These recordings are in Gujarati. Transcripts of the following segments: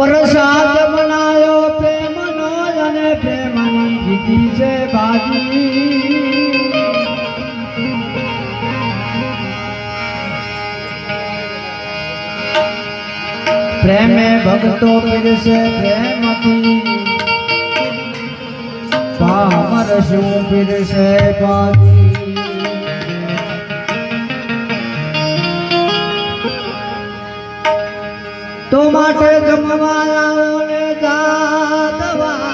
प्रसाद बनायो प्रेम नयन, प्रेम से बाजी। प्रेम भक्तों फिर से प्रेम की। पामर शू फिर से बाजी। તો માટે જમવાને જાતવા.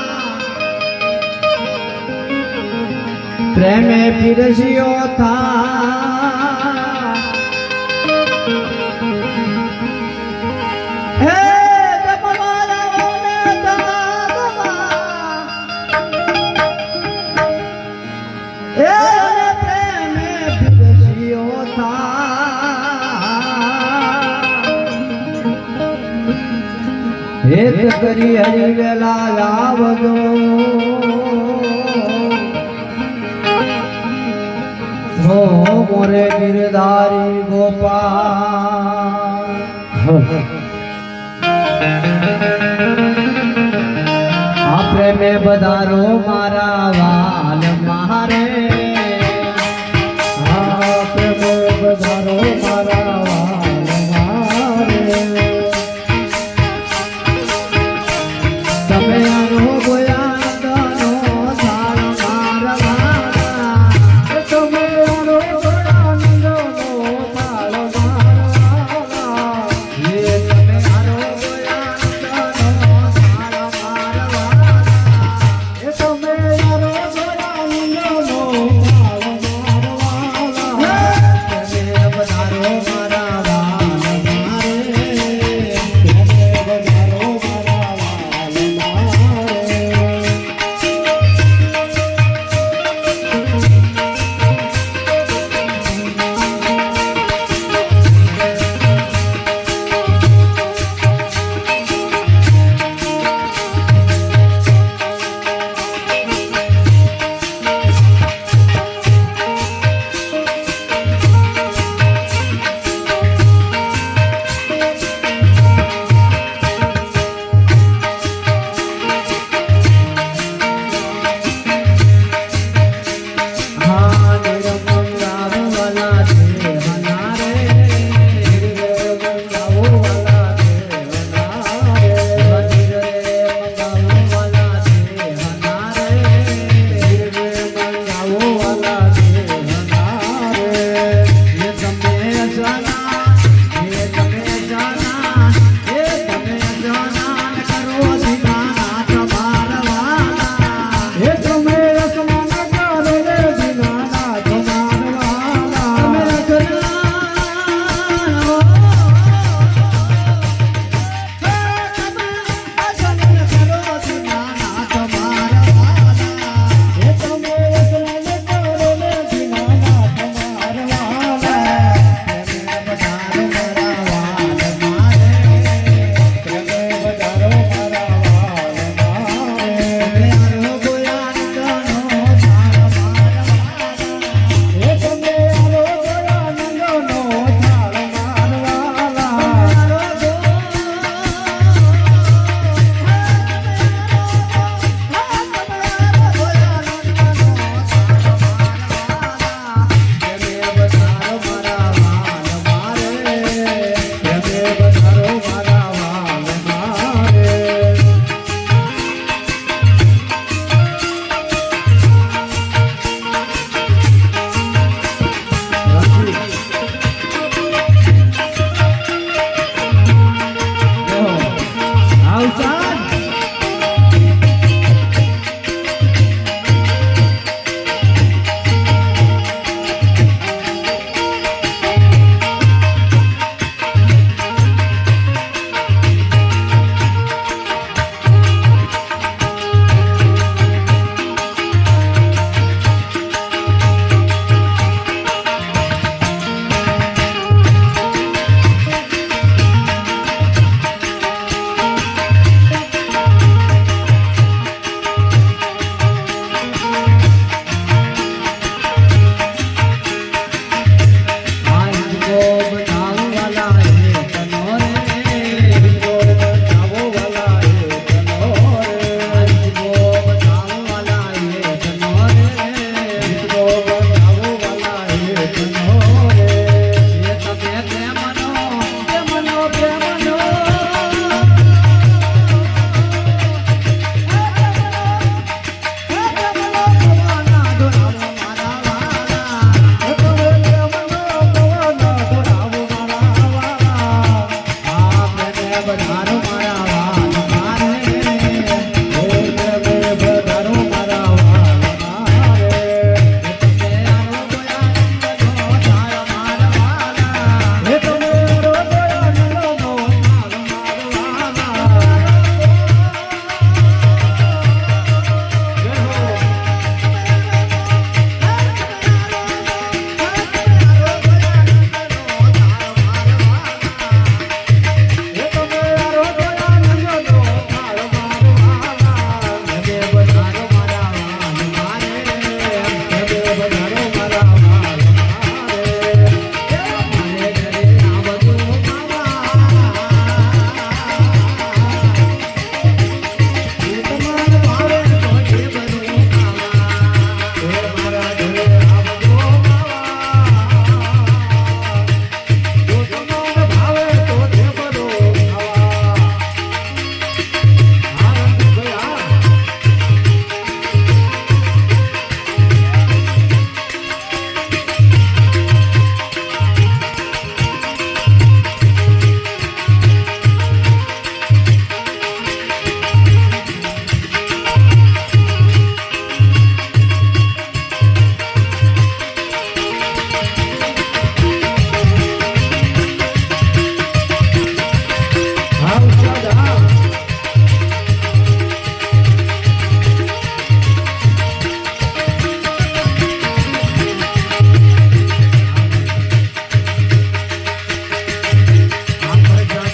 પ્રેમે પીરસ્યો થા હેત કરી હરી વેલા લાવજો મોરે ગિરધારી ગોપાલ. આપણે મેં બધારો મારા વાલ મારે. Vamos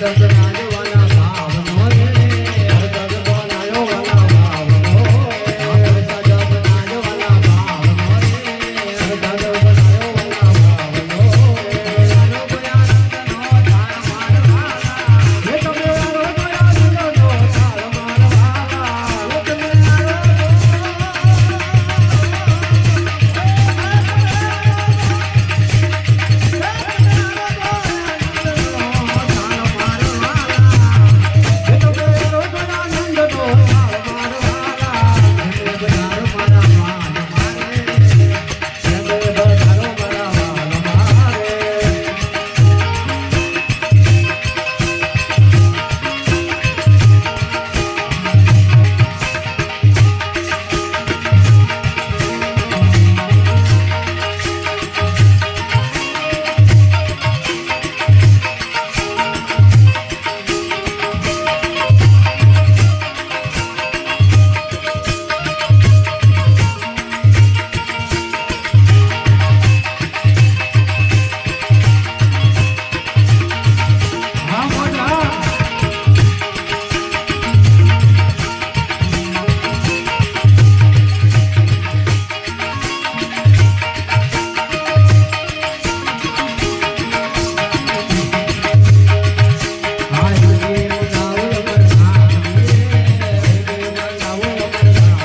的吗